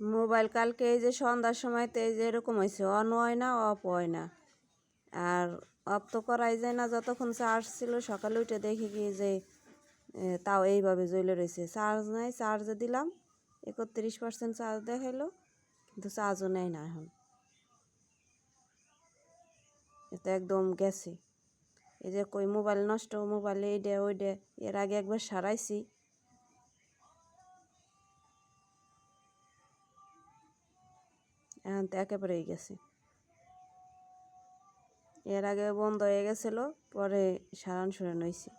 Mobile কালকে এই যে সন্ধ্যার সময়তে এই যে এরকম হয়েছে, অন হয় না, অফ হয় না। আর অফ তো করাই যায় না, যতক্ষণ চার্জ ছিল সকালে উঠে দেখি কি যে তাও এইভাবে জ্বলে রয়েছে। চার্জ নাই চার্জে দিলাম, একত্রিশ পার্সেন্ট চার্জ দেখাইলো, কিন্তু চার্জও নেয় না এখন। এটা একদম গেছে। এই যে কই, মোবাইল নষ্ট, মোবাইলে ওই ডে এর আগে একবার সারাইছি। এখন তো একেবারেই গেছে। এর আগে বন্ধ হয়ে গেছিল পরে সারান সুরান হয়েছে